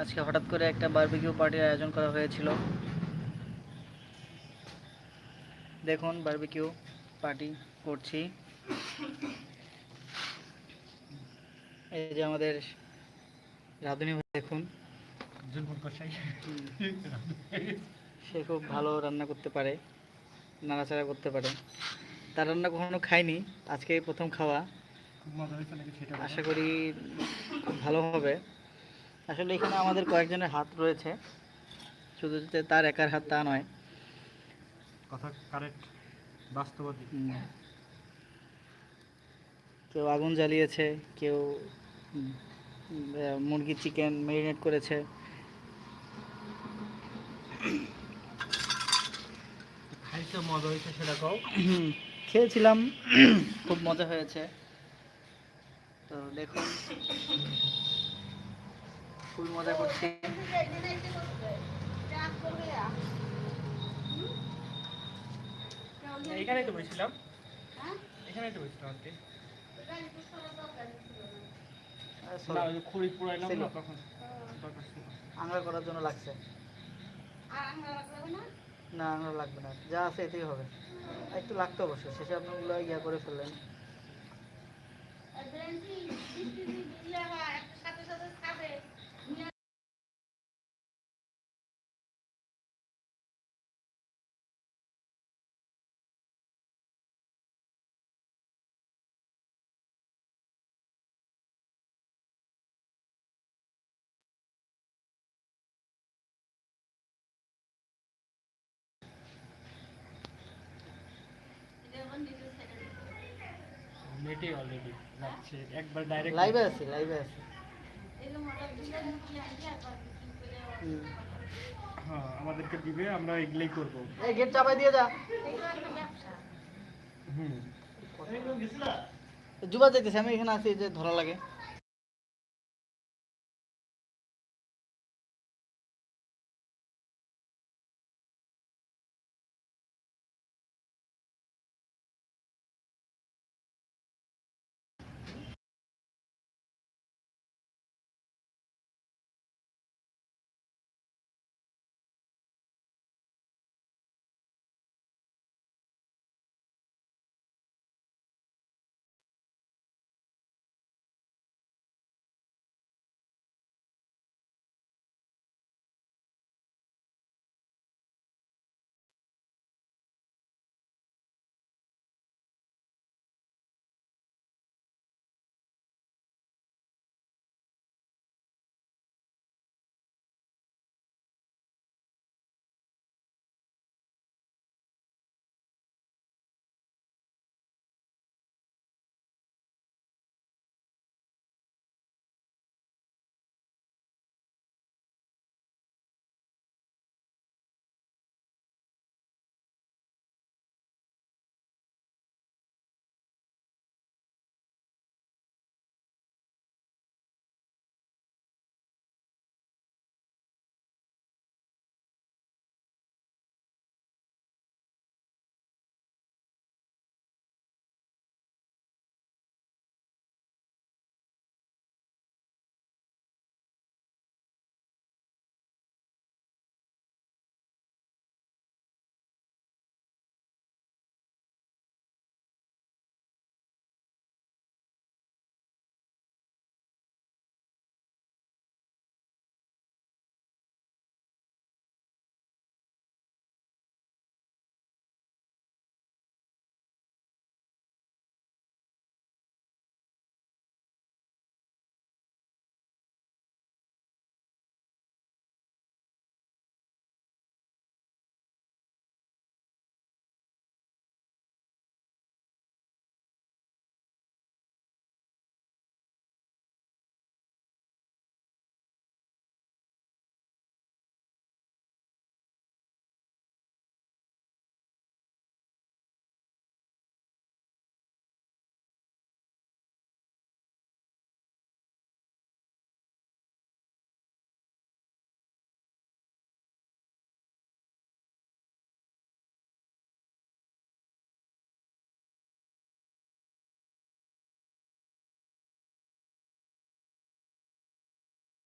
আজকে হঠাৎ করে একটা বারবিকিউ পার্টির আয়োজন করা হয়েছিল। দেখুন বারবিকিউ পার্টি করছি। এই যে আমাদের রাঁধুনি দেখুন। সে খুব ভালো রান্না করতে পারে নাড়াচাড়া করতে পারে। তার রান্না কখনো খাইনি আজকে প্রথম খাওয়া। আশা করি ভালো হবে। আসলে এখানে আমাদের কয়েকজনের হাত রয়েছে। শুধু যে তার একার হাত তা নয়। কথা কারেক্ট বাস্তববাদী। হুম। কেউ আগুন জ্বালিয়েছে কেউ মুরগি চিকেন ম্যারিনেট করেছে। খাইতে মজা হয়েছে সেটা কও। খেয়েছিলাম খুব মজা হয়েছে। তো দেখুন। খুব মজা করছি। এইখানেই তো বসছিলাম। এখানেই তো বসছিলাম আজকে। আংরা করার জন্য লাগছে। না আংরা লাগবে না। যা আছে এতেই হবে। একটু লাগতো অবশ্য। শেষে আপনাগুলো ইয়া করে ফেললেন। নেটে অলরেডি যাচ্ছে একবার ডাইরেক্ট লাইভে আছি লাইভে আছি হুম। হ্যাঁ আমাদেরকে দিবে আমরা এগুলাই করব এই গেট চাপাই দিয়ে যা হুম জুবা যাইতেছে আমি এখানে আছি যে ধরা লাগে